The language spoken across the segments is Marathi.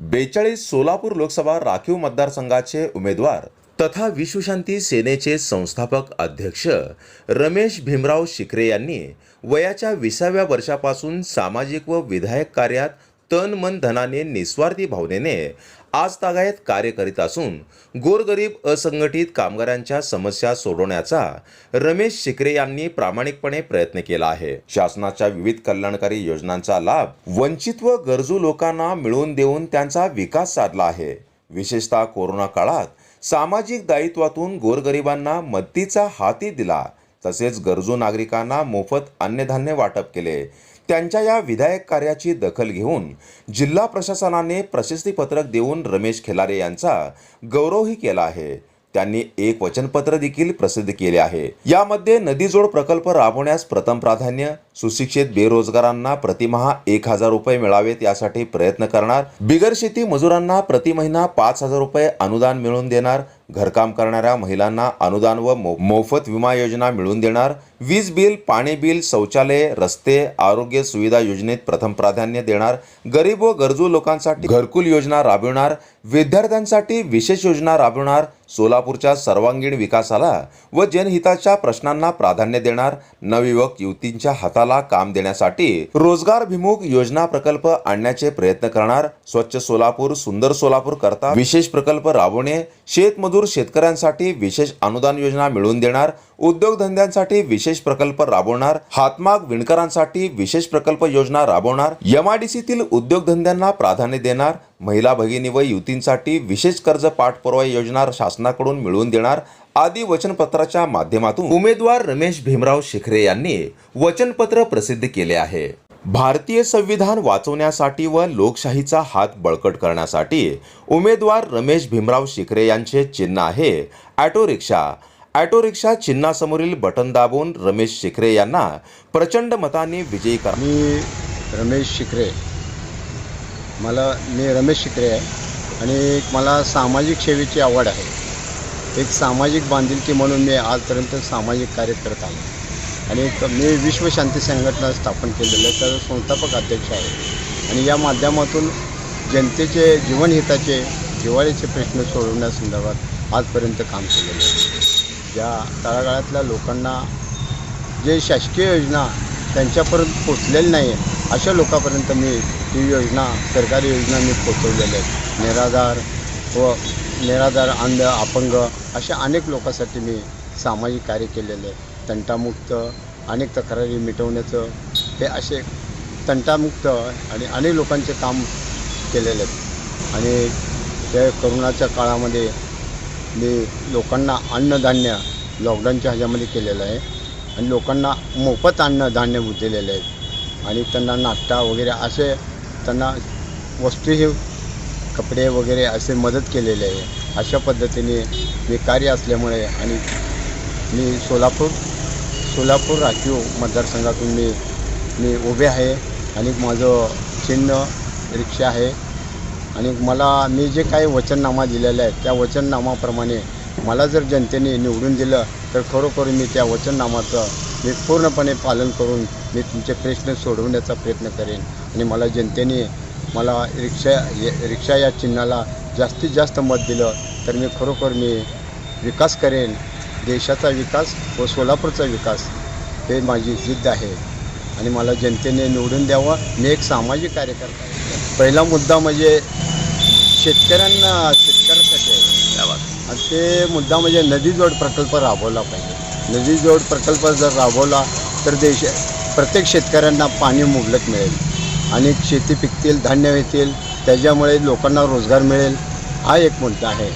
बेचाळीस सोलापूर लोकसभा राखीव मतदारसंघाचे उमेदवार तथा विश्वशांती सेनेचे संस्थापक अध्यक्ष रमेश भीमराव शिखरे यांनी वयाच्या विसाव्या वर्षापासून सामाजिक व विधायक कार्यात तन मन धनाने निस्वार्थी भावनेने आज तागायत कार्य करीत असून गोरगरीब असंघटित कामगारांच्या समस्या सोडवण्याचा रमेश शिकरे यांनी प्रामाणिकपणे प्रयत्न केला आहे. शासनाच्या विविध कल्याणकारी योजनांचा लाभ वंचित व गरजू लोकांना मिळवून देऊन त्यांचा विकास साधला आहे. विशेषतः कोरोना काळात सामाजिक दायित्वातून गोरगरिबांना मदतीचा हाती दिला तसेच गरजू नागरिकांना मोफत अन्नधान्य वाटप केले. त्यांच्या या विधायक कार्याची दखल घेऊन जिल्हा प्रशासनाने प्रशस्तीपत्रक देऊन रमेश खेलारे यांचा गौरवही केला आहे. त्यांनी एक वचनपत्र देखील प्रसिद्ध केले आहे. यामध्ये नदीजोड प्रकल्प राबवण्यास प्रथम प्राधान्य सुशिक्षित बेरोजगारांना प्रतिमहा एक हजार रुपये मिळावेत यासाठी प्रयत्न करणार बिगर शेती मजुरांना प्रति महिना पाच हजार रुपये अनुदान मिळवून देणार घरकाम करणाऱ्या महिलांना अनुदान व मो- मोफत विमा योजना मिळवून देणार. वीज बिल पाणी बिल शौचालय रस्ते आरोग्य सुविधा योजनेत प्रथम प्राधान्य देणार. गरीब व गरजू लोकांसाठी घरकुल योजना राबविणार. विद्यार्थ्यांसाठी विशेष योजना राबविणार. सोलापूरच्या सर्वांगीण विकासाला व जनहिताच्या प्रश्नांना प्राधान्य देणार. नवयुवक युवतींच्या हाताला काम देण्यासाठी रोजगारभिमुख योजना प्रकल्प आणण्याचे प्रयत्न करणार. स्वच्छ सोलापूर सुंदर सोलापूर करता विशेष प्रकल्प राबवणे. शेतमजूर शेतकऱ्यांसाठी विशेष अनुदान योजना मिळवून देणार उद्योगधंद्यांसाठी विशेष प्रकल्प राबवणार हातमाग विणकरांसाठी विशेष प्रकल्प योजना राबवणार एमआयडीसीतील उद्योगधंद्यांना प्राधान्य देणार महिला भगिनी व युतींसाठी विशेष कर्ज पाठपुरावा योजना शासनाकडून मिळवून देणार आदी वचनपत्राच्या माध्यमातून उमेदवार रमेश भीमराव शिखरे यांनी वचनपत्र प्रसिद्ध केले आहे. भारतीय संविधान वाचवण्यासाठी व लोकशाहीचा हात बळकट करण्यासाठी उमेदवार रमेश भीमराव शिखरे यांचे चिन्ह आहे. Auto rickshaw. ॲटो रिक्षा चिन्हासमोरील बटन दाबून रमेश शिखरे यांना प्रचंड मताने विजयी करा मी रमेश शिकरे मला मी रमेश शिकरे आहे आणि मला सामाजिक सेवेची आवड आहे. एक सामाजिक बांधिलकी म्हणून मी आजपर्यंत सामाजिक कार्य करत आलो. आणि एक मी विश्वशांती संघटना स्थापन केलेलं आहे, तर संस्थापक अध्यक्ष आहे. आणि या माध्यमातून जनतेचे जीवनहिताचे दिवाळीचे प्रश्न सोडवण्यासंदर्भात आजपर्यंत काम केलेलं आहे. ज्या तळागाळातल्या लोकांना जे शासकीय योजना त्यांच्यापर्यंत पोचलेली नाही आहे अशा लोकांपर्यंत मी ही योजना सरकारी योजना मी पोचवलेल्या आहेत निराधार व निराधार अंध अपंग अशा अनेक लोकांसाठी मी सामाजिक कार्य केलेलं आहे. तंटामुक्त अनेक तक्रारी मिटवण्याचं हे असे तंटामुक्त आणि अनेक लोकांचे काम केलेले आहेत. आणि त्या करोनाच्या काळामध्ये मी लोकांना अन्नधान्य लॉकडाऊनच्या ह्याच्यामध्ये केलेलं आहे आणि लोकांना मोफत अन्नधान्य दिलेले आहेत आणि त्यांना नाश्ता वगैरे असे त्यांना वस्तूही कपडे वगैरे असे मदत केलेले आहे. अशा पद्धतीने मी कार्य असल्यामुळे आणि मी सोलापूर सोलापूर राखीव मतदारसंघातून मी मी उभे आहे. आणि माझं चिन्ह रिक्षा आहे. आणि मला मी जे काही वचननामा दिलेला आहे त्या वचननामाप्रमाणे मला जर जनतेने निवडून दिलं तर खरोखर मी त्या वचननामाचं मी पूर्णपणे पालन करून मी तुमचे प्रश्न सोडवण्याचा प्रयत्न करेन. आणि मला जनतेने मला रिक्षा ये- रिक्षा या चिन्हाला जास्तीत जास्त मत दिलं तर मी खरोखर मी विकास करेन. देशाचा विकास व सोलापूरचा विकास हे माझी जिद्द आहे. आणि मला जनतेने निवडून द्यावा मी एक सामाजिक कार्यकर्ता पहिला मुद्दा म्हणजे शेतकऱ्यांना शेतकऱ्यासाठी आहे. आणि ते मुद्दा म्हणजे नदीजोड प्रकल्प राबवला पाहिजे. नदीजोड प्रकल्प जर राबवला तर देश प्रत्येक शेतकऱ्यांना पाणी मुबलक मिळेल. आणि शेती पिकतील धान्य येतील त्याच्यामुळे लोकांना रोजगार मिळेल. हा एक मुद्दा आहे.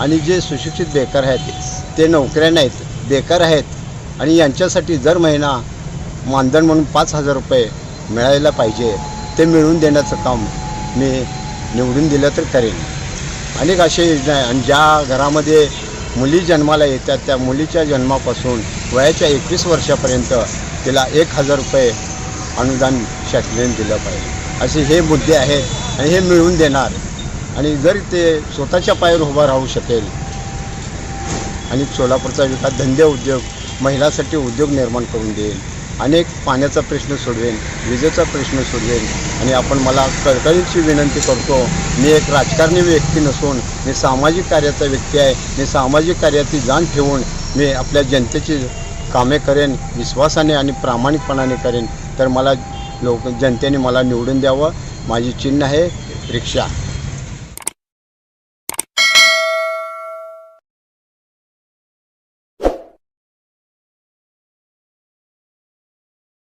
आणि जे सुशिक्षित बेकार आहेत ते नोकऱ्या नाहीत बेकार आहेत. आणि यांच्यासाठी दर महिना मानधन म्हणून पाच हजार रुपये मिळायला पाहिजे ते मिळवून देण्याचं काम मी निवडून दिलं तर करेन. अनेक असे योजना आहे आणि ज्या घरामध्ये मुली जन्माला येतात त्या मुलीच्या जन्मापासून वयाच्या एकवीस वर्षापर्यंत तिला एक हजार रुपये अनुदान शासनाने दिलं पाहिजे. असे हे मुद्दे आहेत आणि हे मिळवून देणार. आणि जर ते स्वतःच्या पायावर उभं राहू शकेल आणि सोलापूरचा विकास धंदे उद्योग महिलांसाठी उद्योग निर्माण करून देईल. अनेक पाण्याचा प्रश्न सोडवेन विजेचा प्रश्न सोडवेन. आणि आपण मला कळकळीची विनंती करतो मी एक राजकारणी व्यक्ती नसून मी सामाजिक कार्याचा व्यक्ती आहे मी सामाजिक कार्याची जाण ठेवून मी आपल्या जनतेची कामे करेन विश्वासाने आणि प्रामाणिकपणाने करेन. तर मला लोक जनतेने मला निवडून द्यावं. माझी चिन्ह आहे रिक्षा.